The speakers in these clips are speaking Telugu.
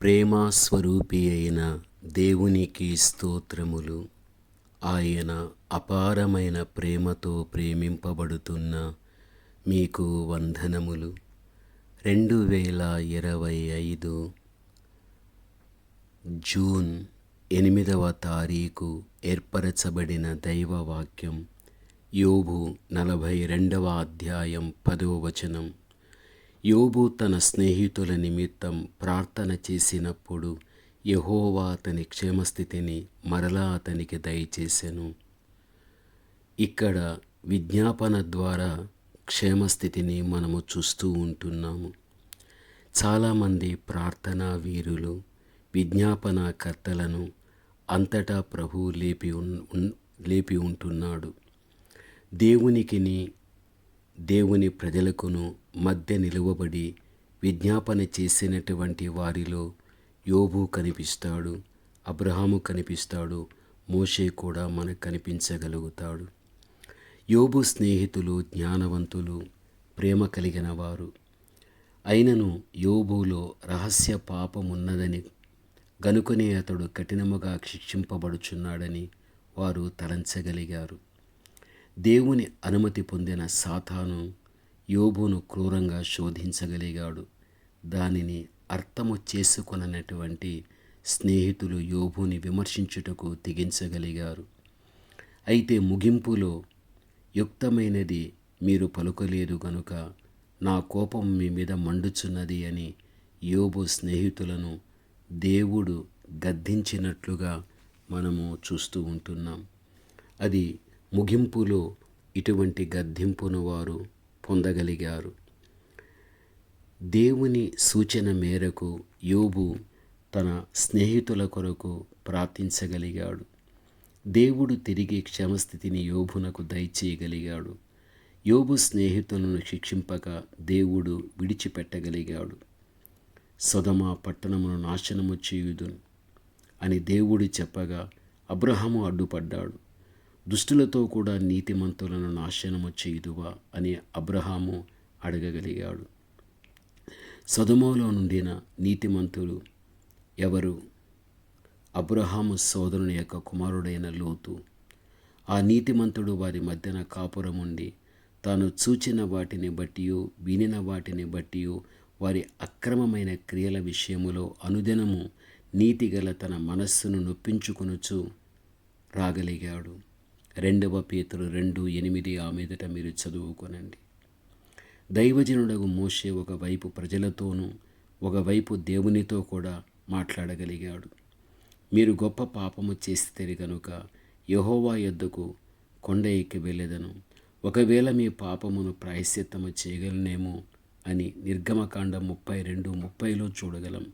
ప్రేమ స్వరూపి అయిన దేవునికి స్తోత్రములు. ఆయన అపారమైన ప్రేమతో ప్రేమింపబడుతున్న మీకు వందనములు. రెండు వేల ఇరవై ఐదు జూన్ ఎనిమిదవ తారీఖు ఏర్పరచబడిన దైవవాక్యం. యోబు నలభై రెండవ అధ్యాయం పదో వచనం. యోబు తన స్నేహితుల నిమిత్తం ప్రార్థన చేసినప్పుడు యహోవా అతని క్షేమస్థితిని మరలా అతనికి దయచేశాను ఇక్కడ విజ్ఞాపన ద్వారా క్షేమస్థితిని మనము చూస్తూ ఉంటున్నాము. చాలామంది ప్రార్థనా వీరులు విజ్ఞాపనకర్తలను అంతటా ప్రభు లేపి లేపి ఉంటున్నాడు. దేవునికిని దేవుని ప్రజలకును మధ్య నిలువబడి విజ్ఞాపన చేసినటువంటి వారిలో యోబు కనిపిస్తాడు అబ్రహాము కనిపిస్తాడు మోషే కూడా మనకు కనిపించగలుగుతాడు. యోబు స్నేహితులు జ్ఞానవంతులు ప్రేమ కలిగిన వారు. అయినను యోబులో రహస్య పాపమున్నదని గనుకనే అతడు కఠినముగా శిక్షింపబడుచున్నాడని వారు తలంచగలిగారు. దేవుని అనుమతి పొందిన సాతాను యోబును క్రూరంగా శోధించగలిగాడు. దానిని అర్థము చేసుకొననటువంటి స్నేహితులు యోబుని విమర్శించుటకు తెగించగలిగారు. అయితే ముగింపులో యుక్తమైనది మీరు పలుకలేదు గనుక నా కోపం మీ మీద మండుచున్నది అని యోబు స్నేహితులను దేవుడు గద్దించినట్లుగా మనము చూస్తూ ఉంటున్నాం. అది ముగింపులో ఇటువంటి గద్దింపును వారు పొందగలిగారు. దేవుని సూచన మేరకు యోబు తన స్నేహితుల కొరకు ప్రార్థించగలిగాడు. దేవుడు తిరిగి క్షమస్థితిని యోబునకు దయచేయగలిగాడు. యోబు స్నేహితులను శిక్షింపక దేవుడు విడిచిపెట్టగలిగాడు. సొదమ పట్టణమును నాశనము చేయుదు అని దేవుడు చెప్పగా అబ్రహము అడ్డుపడ్డాడు. దుష్టులతో కూడా నీతిమంతులను నాశనము చేయుదువా అని అబ్రహాము అడగగలిగాడు. సదుమోలో నుండిన నీతిమంతులు ఎవరు? అబ్రహాము సోదరుని యొక్క కుమారుడైన లోతు. ఆ నీతిమంతుడు వారి మధ్యన కాపురముండి తాను చూచిన వాటిని బట్టి వినిన వాటిని బట్టి వారి అక్రమమైన క్రియల విషయములో అనుదినము నీతిగల తన మనస్సును నొప్పించుకొనుచు రాగలిగాడు. రెండవ పేతురు రెండు ఎనిమిది ఆ మీదట మీరు చదువుకొనండి. దైవజనుడగు మోషే ఒకవైపు ప్రజలతోనూ ఒకవైపు దేవునితో కూడా మాట్లాడగలిగాడు. మీరు గొప్ప పాపము చేస్తే గనుక యహోవా యొద్దకు కొండ ఎక్కి వెళ్ళేదను. ఒకవేళ మీ పాపమును ప్రాయశ్చిత్తము చేయగలనేమో అని నిర్గమకాండం ముప్పై రెండు ముప్పైలో చూడగలం.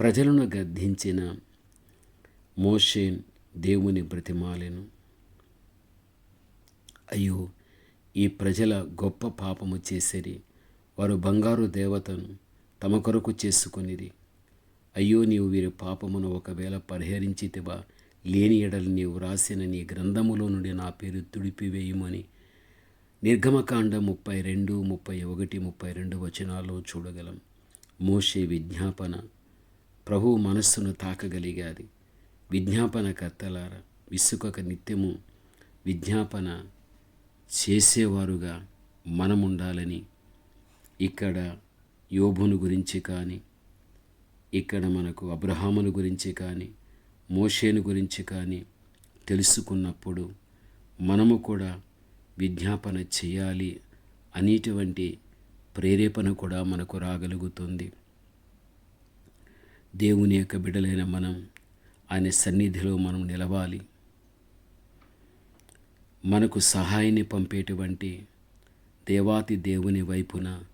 ప్రజలను గద్దించిన మోషేన్ దేవుని బ్రతిమాలెను. అయ్యో ఈ ప్రజల గొప్ప పాపము చేసేది వారు బంగారు దేవతను తమ కొరకు చేసుకొనిది అయ్యో నీవు వీరి పాపమును ఒకవేళ పరిహరించితివా లేని ఎడలు నీవు రాసిన నీ గ్రంథములో నుండి నా పేరు తుడిపివేయమని నిర్గమకాండ ముప్పై రెండు ముప్పై ఒకటి ముప్పై రెండు వచనాల్లో చూడగలం. మోషే విజ్ఞాపన ప్రభు మనస్సును తాకగలిగాది. విజ్ఞాపన కర్తలార విసుకొక నిత్యము విజ్ఞాపన చేసేవారుగా మనముండాలని ఇక్కడ యోబును గురించి కానీ ఇక్కడ మనకు అబ్రహామును గురించి కానీ మోషేను గురించి కానీ తెలుసుకున్నప్పుడు మనము కూడా విజ్ఞాపన చేయాలి అనేటువంటి ప్రేరేపణ కూడా మనకు రాగలుగుతుంది. దేవుని యొక్క బిడలైన మనం ఆయన సన్నిధిలో మనం నిలవాలి. మనకు సహాయాన్ని పంపేటువంటి దేవాతి దేవుని వైపున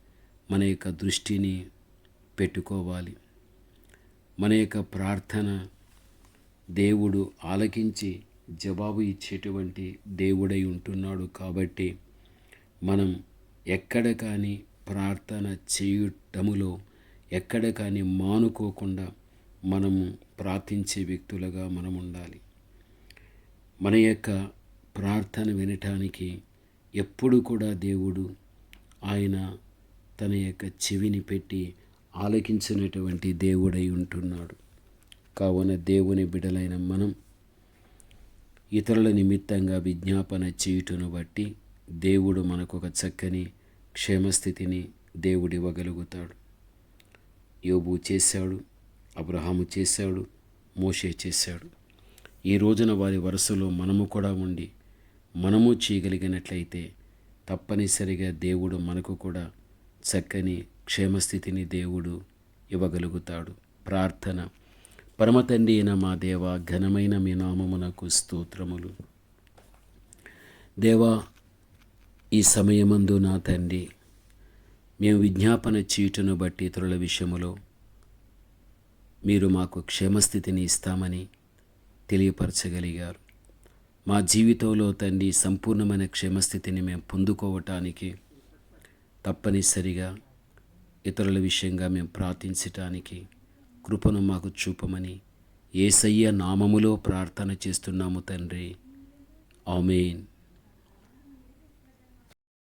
మన యొక్క దృష్టిని పెట్టుకోవాలి. మన యొక్క ప్రార్థన దేవుడు ఆలకించి జవాబు ఇచ్చేటువంటి దేవుడై ఉంటున్నాడు కాబట్టి మనం ఎక్కడ కానీ ప్రార్థన చేయటములో ఎక్కడ కానీ మానుకోకుండా మనము ప్రార్థించే వ్యక్తులుగా మనం ఉండాలి మన యొక్క ప్రార్థన వినటానికి ఎప్పుడు కూడా దేవుడు ఆయన తన యొక్క చెవిని పెట్టి ఆలకించినటువంటి దేవుడై ఉంటున్నాడు. కావున దేవుని బిడలైన మనం ఇతరుల నిమిత్తంగా విజ్ఞాపన చేయుటను బట్టి దేవుడు మనకు ఒక చక్కని క్షేమస్థితిని దేవుడు ఇవ్వగలుగుతాడు యోబు చేశాడు అబ్రహాము చేశాడు మోషే చేశాడు. ఈ రోజున వారి వరుసలో మనము కూడా ఉండి మనము చేయగలిగినట్లయితే తప్పనిసరిగా దేవుడు మనకు కూడా చక్కని క్షేమస్థితిని దేవుడు ఇవ్వగలుగుతాడు. ప్రార్థన. పరమతండి అయిన మా దేవ ఘనమైన మీ నామమునకు స్తోత్రములు. దేవా ఈ సమయమందు నా తండ్రి మేము విజ్ఞాపన చీటును బట్టి ఇతరుల విషయములో మీరు మాకు క్షేమస్థితిని ఇస్తామని తెలియపరచగలిగారు. మా జీవితంలో తండ్రి సంపూర్ణమైన క్షేమస్థితిని మేము పొందుకోవటానికి తప్పనిసరిగా ఇతరుల విషయంగా మేము ప్రార్థించటానికి కృపను మాకు చూపమని ఏసయ్య నామములో ప్రార్థన చేస్తున్నాము తండ్రి. ఆమెన్.